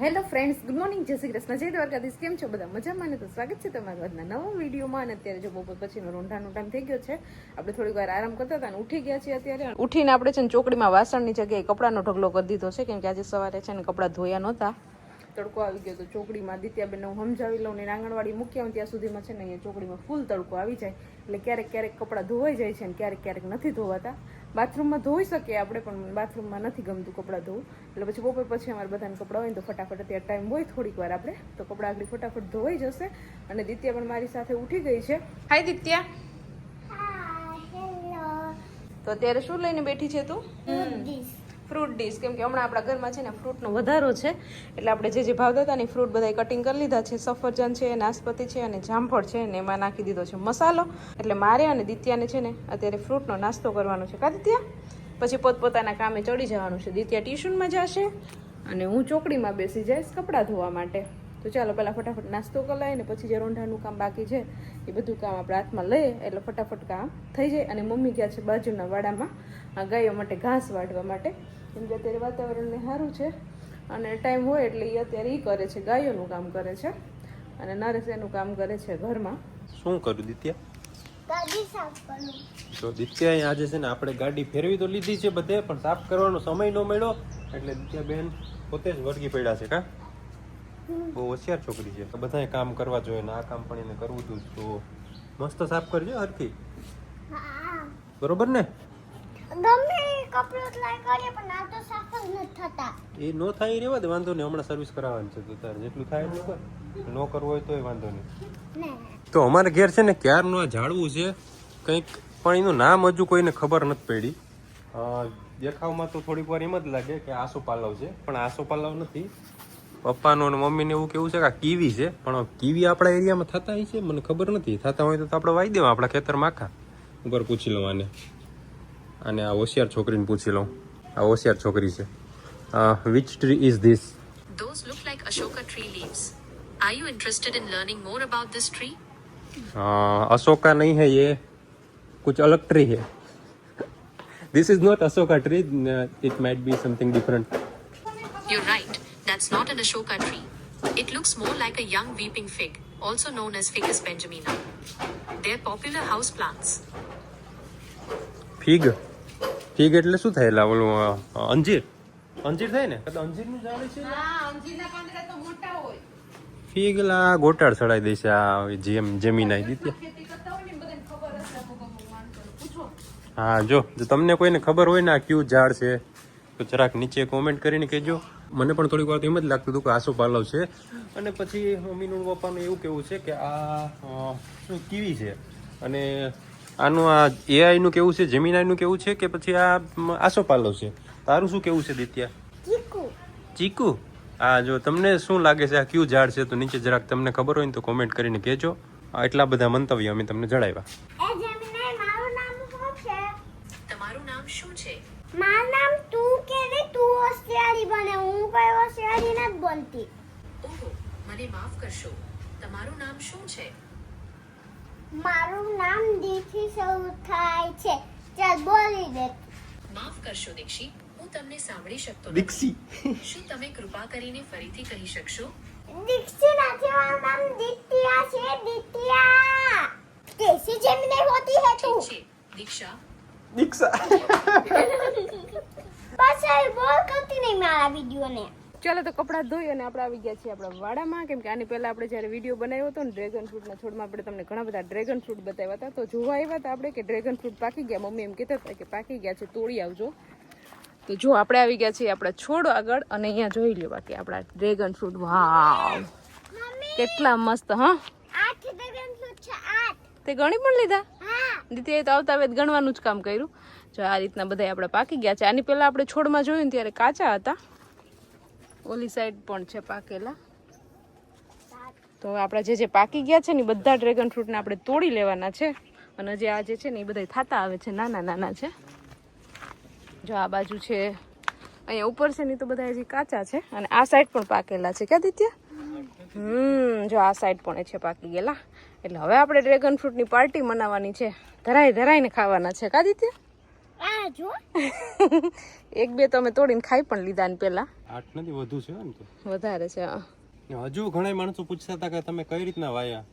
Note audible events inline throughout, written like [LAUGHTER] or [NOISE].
Hello friends good morning જય શ્રી કૃષ્ણ. જય દ્વારકાધીશ. કેમ છો બધા? મજામાં ને? તો સ્વાગત છે તમારું આજના નવા વિડીયોમાં. અને અત્યારે જો બપોર પછીનો રોંઢાનો ટાઈમ થઈ ગયો છે, આપણે થોડીક વાર આરામ કરતા હતા અને ઉઠી ગયા છીએ અત્યારે. ઉઠીને આપણે છે ને ચોકડીમાં વાસણની જગ્યાએ કપડાનો ઢગલો કરી દીધો છે, કેમ કે આજે સવારે છે ને કપડાં ધોયા નહોતા. તડકો આવી ગયો તો ચોકડીમાં દિત્યાબેન હું સમજાવી લઉં ને આંગણવાડી મૂકી આવું ત્યાં સુધીમાં છે ને અહીંયા ચોકડીમાં ફૂલ તડકો આવી જાય. એટલે ક્યારેક ક્યારેક કપડાં ધોવાઈ જાય છે અને ક્યારેક ક્યારેક નથી ધોવાતા. બાથરૂમમાં ધોઈ શકીએ આપણે પણ બાથરૂમમાં નથી ગમતું કપડાં ધોવું. એટલે પછી બપોર પછી અમારે બધાને કપડાં હોય ને તો ફટાફટ અત્યારે ટાઈમ હોય થોડીક વાર આપણે તો કપડાં આગળ ફટાફટ ધોવાઈ જશે. અને દિત્યા પણ મારી સાથે ઉઠી ગઈ છે. હાય દિત્યા. તો અત્યારે શું લઈને બેઠી છે તું? Fruit dish. કેમ કે હમણાં આપણા ઘરમાં છે ને ફ્રૂટનો વધારો છે. એટલે આપણે જે જે ભાવ હતા ફ્રૂટ બધા કટિંગ કરી લીધા છે. સફરજન છે નાસપતિ છે અને જામફળ છે ને એમાં નાખી દીધો છે મસાલો. એટલે મારે અને દિત્યાને છે ને અત્યારે ફ્રૂટનો નાસ્તો કરવાનો છે. કા દિત્યા? પછી પોતપોતાના કામે ચડી જવાનું છે. દિત્યા ટ્યુશનમાં જશે અને હું ચોકડીમાં બેસી જઈશ કપડાં ધોવા માટે. તો ચાલો પહેલાં ફટાફટ નાસ્તો કરી ને પછી જે રોંઢાનું કામ બાકી છે એ બધું કામ આપણે હાથમાં લઈએ. એટલે ફટાફટ કામ થઈ જાય. અને મમ્મી ગયા છે બાજુના વાડામાં ગાયો માટે ઘાસ વાઢવા માટે. કેમ કે અત્યારે વાતાવરણને સારું છે અને ટાઈમ હોય એટલે એ અત્યારે એ કરે છે ગાયોનું કામ કરે છે અને નરેશ એનું કામ કરે છે ઘરમાં. શું કરું દિત્યા? ગાડી સાફ કરું. તો દિત્યા આજે છે ને આપણે ગાડી ફેરવી તો લીધી છે બધે પણ સાફ કરવાનો સમય ન મળ્યો એટલે દિત્યા બેન પોતે જ વળગી પડ્યા છે કા? બહુ હોશિયાર છોકરી છે. તો બધાએ કામ કરવા જોઈએ ને આ કામ પણ એને કરવું હતું તો મસ્ત સાફ કરજો હરખી. બરોબર ને? ગમે કપડો ટ્રાય કરીએ પણ આ તો સાફ જ નથી થતા. એ નો થાય એ રહેવા દે વાંધો નહીં હમણાં સર્વિસ કરાવવાની છે તો તારે જેટલું થાય એટલું કર. નો કરવું હોય તોય વાંધો નહીં. તો અમારે ઘેર છે ને ક્યારનું આ ઝાડવું છે કંઈક પણ એનું નામ હજુ કોઈને ખબર નથી પડી. દેખાવમાં તો થોડીક વાર એમ જ લાગે કે આસો પાલવ છે પણ આસો પાલવ નથી. પપ્પાનું અને મમ્મીને એવું કેવું છે કે આ કીવી છે પણ કીવી આપણા એરિયામાં થતા હોય છે મને ખબર નથી. થતા હોય તો આપણે વાઈ દેવા આપણા ખેતરમાં આખા. ઉપર પૂછી લઉં આને. અને આ હોશિયાર છોકરીને પૂછી લઉં. આ હોશિયાર છોકરી છે. Which tree is this those look like Ashoka tree leaves are you interested in learning more about this tree Ashoka નહીં હે યે કુછ અલગ ટ્રી હે. This is not Ashoka tree it might be something different you right that's not an Ashoka tree it looks more like a young weeping fig also known as Ficus benjamina. They're popular house plants. Fig? Fig એટલે શું થાય એટલે ઓલું અંજીર? અંજીર થાય ને? કદાચ અંજીરનું ઝાડ છે? ફીગ લા ગોટાળ ચડાવી દઈશ આ જેમ જમીન આવી દીધી હા જો જો તમને કોઈને ખબર હોય ને આ કયું ઝાડ છે તો જરાક નીચે કોમેન્ટ કરીને કહેજો. મને પણ થોડીક વાર તો એમ જ લાગતું હતું કે આસો પાલવ છે. અને પછી મમ્મીનું ને પપ્પાનું એવું કેવું છે કે આ કીવી છે. અને આનું આ એઆઈ નું કેવું છે જેમિનાઈ નું કેવું છે કે પછી આ આસોપાલો છે? તારું શું કેવું છે દિત્યા? ચીકુ. ચીકુ? આ જો તમને શું લાગે છે આ કયું ઝાડ છે? તો નીચે જરાક તમને ખબર હોય ને તો કોમેન્ટ કરીને કહેજો. આ એટલા બધા મંતવ્યો અમે તમને જણાવ્યા. મારું નામ શું છે? તમારું નામ શું છે? મારું નામ તું કે ને તું હોશિયારી બને. હું કઈ હોશિયારી નથી બનતી. ઓહો મને માફ કરશો. તમારું નામ શું છે? મારું નામ દીથી શરૂ થાય છે. ચાલ બોલી દે માફ કરશો દીક્ષી હું તમને સાંભળી શકતો દીક્ષી શું તમે કૃપા કરીને ફરીથી કહી શકશો? દીક્ષી નથી મારું નામ દિત્યા છે દિત્યા. કેસી જેમને હોતી હે તું. દીક્ષા. દીક્ષા. બસ આ બોલ કરતી નહીં મારા વિડિયોને. ચાલો તો કપડાં ધોઈ અને આપણે આવી ગયા છીએ આપણા વાડામાં. કેમ કે આની પહેલાં આપણે જ્યારે વીડિયો બનાવ્યો હતો ને ડ્રેગન ફ્રૂટના છોડમાં આપણે તમને ઘણા બધા ડ્રેગન ફ્રૂટ બતાવ્યા હતા. તો જોવા આવ્યા હતા આપણે કે ડ્રેગન ફ્રૂટ પાકી ગયા. મમ્મી એમ કહેતા હતા કે પાકી ગયા છે તોડી આવજો. તો જો આપણે આવી ગયા છીએ આપણા છોડ આગળ અને અહીંયા જોઈ લો બાકી આપણા ડ્રેગન ફ્રૂટ વાવ કેટલા મસ્ત હા? તે ગણી પણ લીધા? દીદી તો આવતા વેત ગણવાનું જ કામ કર્યું. જો આ રીતના બધા આપણે પાકી ગયા છે. આની પહેલાં આપણે છોડમાં જોયું ત્યારે કાચા હતા. ઓલી સાઈડ પણ છે પાકેલા. તો આપણા જે જે પાકી ગયા છે ને બધા ડ્રેગન ફ્રૂટને આપણે તોડી લેવાના છે. અને જે આ જે છે ને એ બધા થતા આવે છે, નાના નાના છે. જો આ બાજુ છે, અહીંયા ઉપર છે ને તો બધા હજી કાચા છે. અને આ સાઈડ પણ પાકેલા છે, ક્યાં દિત્ય? હમ, જો આ સાઈડ પણ એ છે પાકી ગયેલા. એટલે હવે આપણે ડ્રેગન ફ્રૂટની પાર્ટી મનાવવાની છે. ધરાઈ ધરાઈને ખાવાના છે. કા દિત્યા? જો [LAUGHS] એક બે તો અમે તોડીને ખાઈ પણ લીધા ને પેલા. આઠ નથી વધુ છે ને તો. વધારે છે હજુ ઘણા માણસો પૂછતા હતા કે તમે કઈ રીતના વાયા?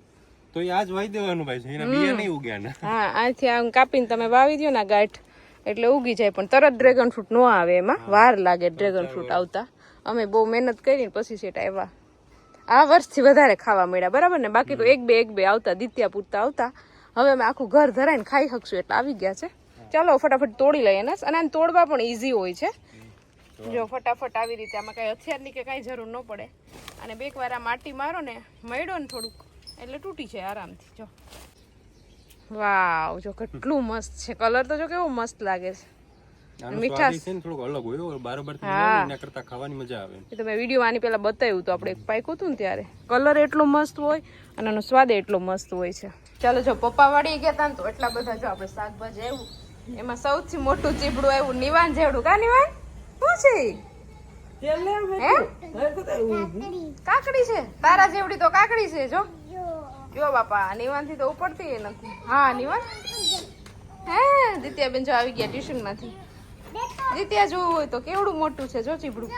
તો એ આજ વાવી દેવાનું ભાઈ છે એના બીયા નહીં ઉગ્યા ને. હા આથી આમ કાપીને તમે વાવી દો ને ગાંઠ એટલે ઉગી જાય. પણ તરત ડ્રેગન ફ્રૂટ નો આવે એમાં. વાર લાગે ડ્રેગન ફ્રૂટ આવતા. અમે બહુ મહેનત કરીને પછી સેટ આવ્યા. આ વર્ષથી વધારે ખાવા મળ્યા બરાબર ને? બાકી તો એક બે એક બે આવતા દિત્યા પૂરતા આવતા. હવે અમે આખું ઘર ધરાઈને ખાઈ શકશું એટલે આવી ગયા છે. ચાલો ફટાફટ તોડી લઈએ ને. અને આને તોડવા પણ ઈઝી હોય છે. જો ફટાફટ આવી રીતે આમાં કઈ હથિયારની કે કાંઈ જરૂર ન પડે. અને બે વાર આ માટી મારો ને મળ્યો ને થોડુંક એટલે તૂટી જાય આરામથી જો. વાવ જો કેટલું મસ્ત છે. કલર તો જો કેવો મસ્ત લાગે છે. મીઠાશ. છે થોડોક અલગ હોય હો. હા. એના કરતા ખાવાની મજા આવે. એ તો મેં વીડિયો આની પહેલા બતાવ્યું તો આપણે એક પાક્યું હતું ને ત્યારે. કલર એટલો મસ્ત હોય અને એનો સ્વાદ એટલો મસ્ત હોય છે. ચાલો જો પપ્પા વાળી ગયા હતા ને તો એટલા બધા જો આપણે શાકભાજી આવ્યું એમાં સૌથી મોટું ચીબડું આવ્યું નિવાન જેવડું કા નિવાન? શું છે કાકડી. છે? તારા જેવડી તો કાકડી છે જો. જો. બાપા નિવાનથી તો ઉપડતી એ નથી. હા નિવાન? હે દિત્યાબેન જો આવી ગયા ટ્યુશનમાંથી દિત્યા જોવું હોય તો કેવડું મોટું છે જો ચીબડું.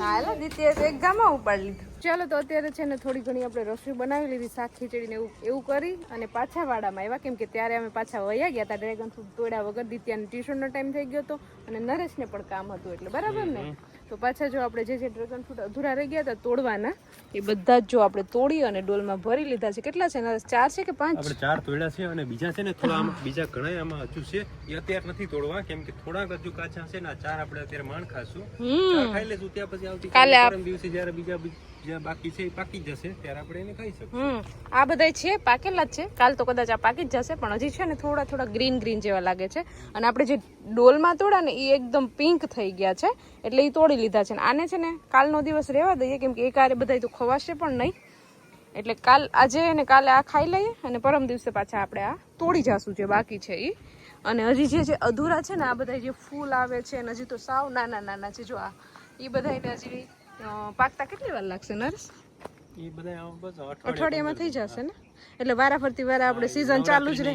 હા એટલે દિત્યા એક ગામાં ઉપાડી લીધું. ચાલો તો અત્યારે છે ને થોડી ઘણી આપણે રસોઈ બનાવી લીધી શાક ખીચડીને એવું એવું કરી અને પાછા વાડામાં આવ્યા. કેમ કે ત્યારે અમે પાછા વયા ગયા હતા ડ્રેગન ફ્રૂટ તોડ્યા વગર દિત્યાને ટ્યુશનનો ટાઈમ થઈ ગયો હતો અને નરેશને પણ કામ હતું એટલે બરાબર ને? તો પાછા જો આપણે જે જે ડ્રેગન ફ્રૂટ અધૂરા રહી ગયા હતા તોડવાના એ બધા જ જો આપણે તોડી અને ડોલમાં ભરી લીધા છે. કેટલા છે? નરેશ ચાર છે કે પાંચ? આપણે ચાર તોડ્યા છે અને બીજા છે ને થોડા આમાં બીજા ઘણા આમાં હજુ છે. એ અત્યારે નથી તોડવા કેમ કે થોડાક હજુ કાચા છે ને આ ચાર આપણે અત્યારે માણ ખાશું. ખાઈ લેશું ત્યાં પછી આવતી કાલે દિવસે જ્યારે બીજા પાકી જશે હમ, આ બધા છે, પાકેલા જ છે. કાલ તો કદાચ આ પાકી જ જશે, પણ હજી છે ને થોડા થોડા ગ્રીન ગ્રીન જેવા લાગે છે. અને આપણે જે ડોલમાં તોડા એ એકદમ પિંક થઈ ગયા છે, એટલે એ તોડી લીધા છે. આને છે ને, કાલનો દિવસ રહેવા દઈએ, કેમ કે એક આરે તો ખવાશે પણ નહીં. એટલે કાલ, આજે ને કાલે આ ખાઈ લઈએ, અને પરમ દિવસે પાછા આપણે આ તોડી જાશું જે બાકી છે એ અને હજી જે જે અધૂરા છે ને, આ બધા જે ફૂલ આવે છે અને હજી તો સાવ નાના નાના છે, જો આ. એ બધા હજી પાકતા કેટલી વાર લાગશે બસ અઠવાડિયામાં થઈ જશે ને? એટલે વારા ફરતી વારા આપણે સિઝન ચાલુ જ રહે.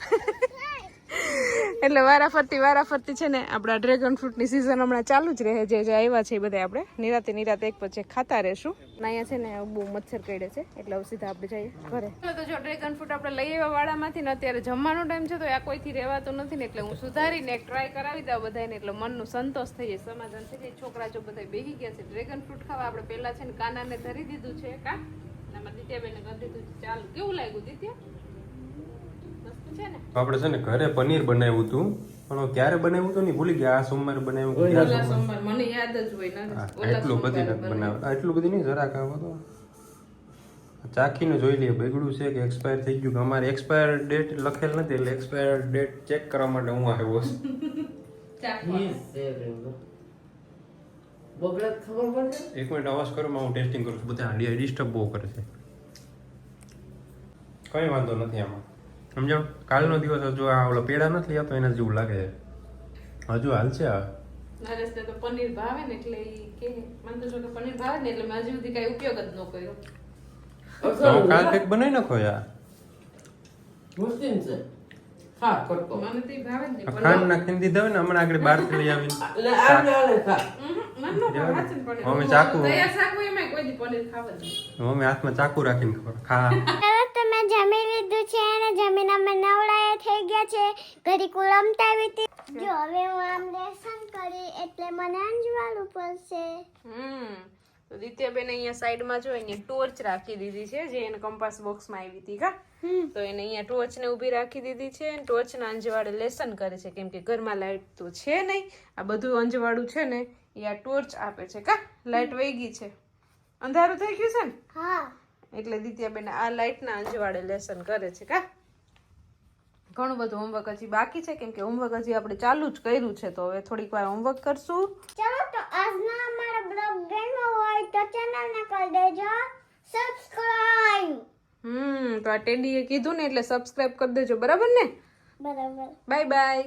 [LAUGHS] એટલે વારા ફરતી વારા ફરતી છે ને આપણા ડ્રેગન ફ્રૂટની સિઝન હમણાં ચાલુ જ રહે. જે જે આવ્યા છે એ બધા આપણે નિરાતે નિરાતે એક પછી ખાતા રહેશું. અહીંયા છે ને બહુ મચ્છર કરે છે એટલે હવે સીધા આપણે જઈએ ઘરે. તો જો ડ્રેગન ફ્રૂટ આપણે લઈ આવ્યા વાડામાંથી ને અત્યારે જમવાનો ટાઈમ છે તો આ કોઈથી રહેવાતો નથી ને એટલે હું સુધારીને એક ટ્રાય કરાવી દઉં બધાને એટલે મનનું સંતોષ થઈ જાય સમાધાન થઈ જાય. છોકરા જો બધા બેહી ગયા છે ડ્રેગન ફ્રૂટ ખાવા આપણે પહેલા છે ને કાનાને ધરી દીધું છે કા? અને આમાં દિત્યાબેને કરી દીધું છે ચાલ કેવું લાગ્યું દિત્યા? છે ને? આપણે છે ને ઘરે પનીર બનાવ્યું હતું. પણ ક્યારે બનાવ્યું હતું ને ભૂલી ગયા આ સોમવારે બનાવ્યું. સોમવાર. મને યાદ જ હોય ના હા, એટલું બધી નથી બનાવ્યું. આ એટલું બધી નહીં જરાક આવો તો ચાખીને જોઈ લઈએ બગડ્યું છે કે એક્સપાયર થઈ ગયું? કે અમારે એક્સપાયર ડેટ લખેલ નથી એટલે એક્સપાયર ડેટ ચેક કરવા માટે હું આવ્યો છું. [LAUGHS] એક મિનિટ અવાજ કરો હું ટેસ્ટિંગ કરું છું. બધા હાંડિયા ડિસ્ટર્બ બહુ કરે છે. કઈ વાંધો નથી આમાં. સમજો? કાલનો દિવસ હજુ આ ઓલો પેડા નથી લેતો એના જેવું લાગે છે. હજુ હાલ છે આ? નરેશને તો પનીર ભાવે ને એટલે ઈ કે મને તો જો કે પનીર ભાવે ને એટલે મેં હજી સુધી કઈ ઉપયોગ જ ન કર્યો. તો કાલ કંઈક બનાવી નાખો યાર મુસ્લિમ છે. ખા કટકો. મને તો ભાવે જ નહીં ખાંડ નાખીને દીધા હોય ને હમણાં આગળ બહારથી લઈ આવી એટલે ખા. મમ્મી ચાકુ. તૈયાર શાક હોય કોઈ દી પનીર ખાવ જ મમ્મી હાથમાં ચાકુ રાખીને ખા. [LAUGHS] જમી લીધું છે અને જમીને અમે નવડાયા થઈ ગયા છે. ઘડીક રમતા આવી હતી. જો હવે હું આમ લેસન કરી એટલે મને અંજવાળું પડશે હમ તો દિત્યાબેન અહીંયા સાઈડમાં જો એની ટોર્ચ રાખી દીધી છે જે એને કંપાસ બોક્સમાં આવી હતી કા તો એને અહીંયા ટોર્ચ ને ઊભી રાખી દીધી છે અને ટોર્ચના અંજવાળે લેસન કરે છે કેમ કે ઘરમાં લાઇટ તો છે નહીં. આ બધું અંજવાળું છે ને એ આ ટોર્ચ આપે છે કા? લાઇટ વહી ગઈ છે. અંધારું થઈ ગયું છે ને? હા. એટલે દિત્યાબેન આ લાઇટના અંજવાળે લેસન કરે છે કા? ઘણું બધું હોમવર્ક હજી બાકી છે કેમ કે હોમવર્ક હજી આપણે ચાલુ જ કર્યું છે તો હવે થોડીક વાર હોમવર્ક કરશું. ચલો તો આજનો અમારો બ્લોગ ગમ્યો હોય તો ચેનલને કરી દેજો. સબસ્ક્રાઇબ હમ તો આ ટેડીએ કીધું ને એટલે સબસ્ક્રાઇબ કરી દેજો બરાબર ને? બરાબર. Bye bye